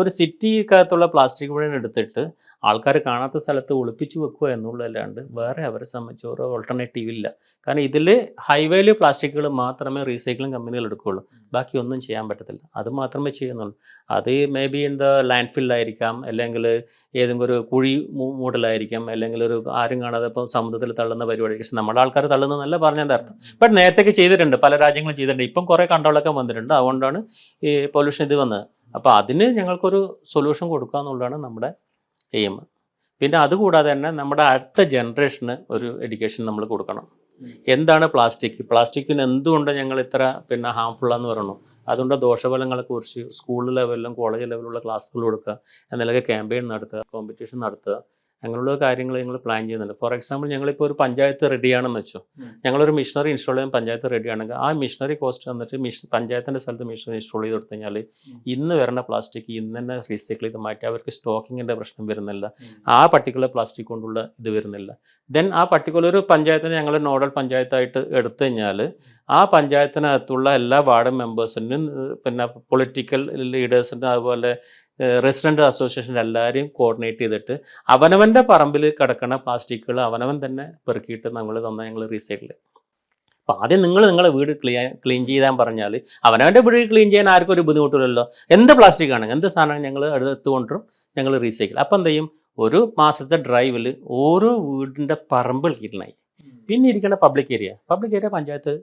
ഇപ്പോൾ ഒരു സിറ്റിക്കകത്തുള്ള പ്ലാസ്റ്റിക് മുഴുവൻ എടുത്തിട്ട് ആൾക്കാർ കാണാത്ത സ്ഥലത്ത് ഒളിപ്പിച്ച് വെക്കുക എന്നുള്ളതല്ലാണ്ട് വേറെ അവരെ സംബന്ധിച്ച് ഓൾട്ടർനേറ്റീവ് ഇല്ല. കാരണം ഇതിൽ ഹൈവേയിൽ പ്ലാസ്റ്റിക്കുകൾ മാത്രമേ റീസൈക്ലിംഗ് കമ്പനികൾ എടുക്കുകയുള്ളൂ. ബാക്കി ഒന്നും ചെയ്യാൻ പറ്റത്തില്ല. അത് മാത്രമേ ചെയ്യുന്നുള്ളൂ. അത് may be in the land ഫില്ലായിരിക്കാം അല്ലെങ്കിൽ ഏതെങ്കിലും ഒരു കുഴി മൂടലായിരിക്കാം അല്ലെങ്കിൽ ഒരു ആരും കാണാതെ ഇപ്പോൾ സമുദ്രത്തിൽ തള്ളുന്ന പരിപാടി. പക്ഷേ നമ്മുടെ ആൾക്കാർ തള്ളുന്നതല്ല പറഞ്ഞതിന്റെ അർത്ഥം. ബട്ട് നേരത്തേക്ക് ചെയ്തിട്ടുണ്ട്. പല രാജ്യങ്ങളും ചെയ്തിട്ടുണ്ട്. ഇപ്പം കുറേ കൺട്രോളൊക്കെ വന്നിട്ടുണ്ട്. അതുകൊണ്ടാണ് ഈ പൊല്യൂഷൻ ഇത് വന്നത്. അപ്പോൾ അതിന് ഞങ്ങൾക്കൊരു സൊല്യൂഷൻ കൊടുക്കുക എന്നുള്ളതാണ് നമ്മുടെ എയിം പിന്നെ അതുകൂടാതെ തന്നെ നമ്മുടെ അടുത്ത ജനറേഷന് ഒരു എഡ്യൂക്കേഷൻ നമ്മൾ കൊടുക്കണം. എന്താണ് പ്ലാസ്റ്റിക് പ്ലാസ്റ്റിക്കിന് എന്തുകൊണ്ട് ഞങ്ങൾ ഇത്ര പിന്നെ ഹാംഫുള്ളാന്ന് പറയണു? അതുകൊണ്ട് ദോഷഫലങ്ങളെ കുറിച്ച് സ്കൂൾ ലെവലിലും കോളേജ് ലെവലിലുള്ള ക്ലാസ്സുകൾ കൊടുക്കുക എന്നാലൊക്കെ ക്യാമ്പയിൻ നടത്തുക കോമ്പറ്റീഷൻ നടത്തുക. അങ്ങനെയുള്ള കാര്യങ്ങൾ ഞങ്ങൾ പ്ലാൻ ചെയ്യുന്നുണ്ട്. ഫോർ എക്സാമ്പിൾ ഞങ്ങളിപ്പോൾ ഒരു പഞ്ചായത്ത് റെഡിയാണെന്ന് വെച്ചോ. ഞങ്ങളൊരു മിഷനറി ഇൻസ്റ്റാൾ ചെയ്യാൻ പഞ്ചായത്ത് റെഡിയാണെങ്കിൽ ആ മിഷനറി കോസ്റ്റ് വന്നിട്ട് മിഷൻ പഞ്ചായത്തിന്റെ സ്ഥലത്ത് മിഷനറി ഇൻസ്റ്റാൾ ചെയ്ത് കൊടുത്തു കഴിഞ്ഞാൽ ഇന്ന് വരുന്ന പ്ലാസ്റ്റിക് ഇന്ന് തന്നെ റീസൈക്കിൾ ചെയ്ത് മാറ്റി. അവർക്ക് സ്റ്റോക്കിങ്ങിന്റെ പ്രശ്നം വരുന്നില്ല. ആ പർട്ടിക്കുലർ പ്ലാസ്റ്റിക് കൊണ്ടുള്ള ഇത് വരുന്നില്ല. ദെൻ ആ പർട്ടിക്കുലർ ഒരു പഞ്ചായത്തിനെ ഞങ്ങൾ നോഡൽ പഞ്ചായത്തായിട്ട് എടുത്തു കഴിഞ്ഞാൽ ആ പഞ്ചായത്തിനകത്തുള്ള എല്ലാ വാർഡ് മെമ്പേഴ്സിനും പിന്നെ പൊളിറ്റിക്കൽ ലീഡേഴ്സിന്റെ അതുപോലെ റെസിഡന്റ് അസോസിയേഷൻ എല്ലാവരെയും കോർഡിനേറ്റ് ചെയ്തിട്ട് അവനവന്റെ പറമ്പിൽ കിടക്കുന്ന പ്ലാസ്റ്റിക്കുകൾ അവനവൻ തന്നെ പെറുക്കിയിട്ട് നമ്മൾ തന്നെ ഞങ്ങൾ റീസൈക്കിൾ അപ്പോൾ ആദ്യം നിങ്ങൾ നിങ്ങളെ വീട് ക്ലീൻ ക്ലീൻ ചെയ്യാൻ പറഞ്ഞാൽ അവനവന്റെ വീട് ക്ലീൻ ചെയ്യാൻ ആർക്കും ഒരു ബുദ്ധിമുട്ടില്ലല്ലോ. എന്ത് പ്ലാസ്റ്റിക് ആണ്? എന്ത് സാധനം ഞങ്ങൾ എടുത്തുകൊണ്ടും ഞങ്ങൾ റീസൈക്കിൾ അപ്പോൾ എന്ത് ചെയ്യും? ഒരു മാസത്തെ ഡ്രൈവിൽ ഓരോ വീടിന്റെ പറമ്പിൽ ക്ലീനായി പിന്നെ ഇരിക്കുന്ന public area public area panchayat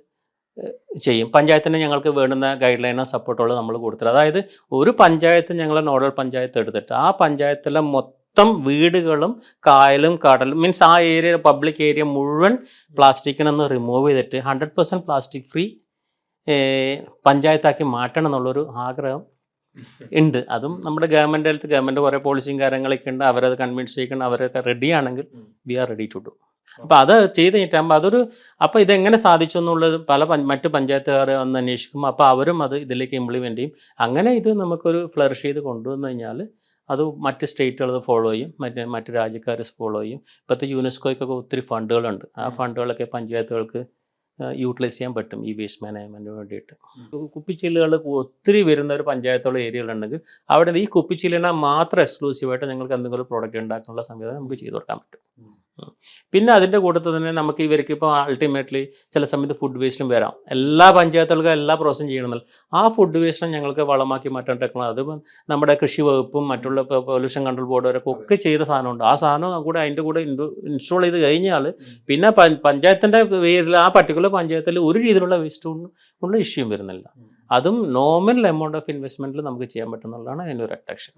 ചെയ്യും. പഞ്ചായത്തിന് ഞങ്ങൾക്ക് വേണ്ടുന്ന ഗൈഡ് ലൈനോ സപ്പോർട്ടുകളോ നമ്മൾ കൊടുത്തില്ല അതായത് ഒരു പഞ്ചായത്ത് ഞങ്ങൾ നോഡൽ പഞ്ചായത്ത് എടുത്തിട്ട് ആ പഞ്ചായത്തിലെ മൊത്തം വീടുകളും കായലും കടലും മീൻസ് ആ ഏരിയ പബ്ലിക് ഏരിയ മുഴുവൻ പ്ലാസ്റ്റിക്കിനൊന്ന് റിമൂവ് ചെയ്തിട്ട് ഹൺഡ്രഡ് പെർസെന്റ് പ്ലാസ്റ്റിക് ഫ്രീ പഞ്ചായത്താക്കി മാറ്റണം എന്നുള്ളൊരു ആഗ്രഹം ഉണ്ട്. അതും നമ്മുടെ ഗവൺമെന്റ് ഹെൽത്ത് ഗവൺമെന്റ് കുറേ പോളിസിയും കാര്യങ്ങളൊക്കെ ഉണ്ട്. അവരത് കൺവിൻസ് ചെയ്യിക്കണം. അവരൊക്കെ റെഡിയാണെങ്കിൽ we are ready to do അപ്പോൾ അത് ചെയ്ത് കഴിഞ്ഞിട്ടാകുമ്പോൾ അതൊരു അപ്പോൾ ഇതെങ്ങനെ സാധിച്ചു എന്നുള്ളത് പല മറ്റ് പഞ്ചായത്തുകാർ വന്ന് അന്വേഷിക്കും. അപ്പോൾ അവരും അത് ഇതിലേക്ക് ഇംപ്ലിമെന്റ് ചെയ്യും അങ്ങനെ ഇത് നമുക്കൊരു ഫ്ലറിഷ് ചെയ്ത് കൊണ്ടുവന്നു കഴിഞ്ഞാൽ അത് മറ്റ് സ്റ്റേറ്റുകൾ ഫോളോ ചെയ്യും. മറ്റ് മറ്റ് രാജ്യക്കാർ ഫോളോ ചെയ്യും. ഇപ്പോഴത്തെ യുനെസ്കോയ്ക്കൊക്കെ ഒത്തിരി ഫണ്ടുകളുണ്ട്. ആ ഫണ്ടുകളൊക്കെ പഞ്ചായത്തുകൾക്ക് യൂട്ടിലൈസ് ചെയ്യാൻ പറ്റും ഈ വേസ്റ്റ് മാനേജ്മെന്റിന് വേണ്ടിയിട്ട്. കുപ്പിച്ചില്ലുകൾ ഒത്തിരി വരുന്ന ഒരു പഞ്ചായത്തുള്ള ഏരിയകളുണ്ടെങ്കിൽ അവിടെ ഈ കുപ്പിച്ചില്ലിനെ മാത്രം എക്സ്ക്ലൂസീവായിട്ട് ഞങ്ങൾക്ക് എന്തെങ്കിലും പ്രോഡക്റ്റ് ഉണ്ടാക്കാനുള്ള സംവിധാനം നമുക്ക് ചെയ്തു കൊടുക്കാൻ പറ്റും. പിന്നെ അതിന്റെ കൂട്ടത്തിൽ തന്നെ നമുക്ക് ഇവർക്ക് ഇപ്പോൾ അൾട്ടിമേറ്റ്ലി ചില സമയത്ത് ഫുഡ് വേസ്റ്റും വരാം. എല്ലാ പഞ്ചായത്തുകൾക്കും എല്ലാ പ്രോസസ്സും ചെയ്യണമെന്നില്ല ആ ഫുഡ് വേസ്റ്റിനെ ഞങ്ങൾക്ക് വളമാക്കി മാറ്റാൻ ടെക്നോളജി അത് നമ്മുടെ കൃഷി വകുപ്പും മറ്റുള്ള പൊല്യൂഷൻ കൺട്രോൾ ബോർഡുകാരൊക്കെ ഒക്കെ ചെയ്ത സാധനമുണ്ട്. ആ സാധനം കൂടെ അതിന്റെ കൂടെ ഇൻസ്റ്റോൾ ചെയ്ത് കഴിഞ്ഞാൽ പിന്നെ പഞ്ചായത്തിന്റെ പേരിൽ ആ പർട്ടിക്കുലർ പഞ്ചായത്തിൽ ഒരു രീതിയിലുള്ള വേസ്റ്റ് ഉള്ള ഇഷ്യൂം വരുന്നില്ല. അതും നോർമൽ എമൗണ്ട് ഓഫ് ഇൻവെസ്റ്റ്മെന്റിൽ നമുക്ക് ചെയ്യാൻ പറ്റുന്നുള്ളതാണ് അതിന്റെ ഒരു അട്രാക്ഷൻ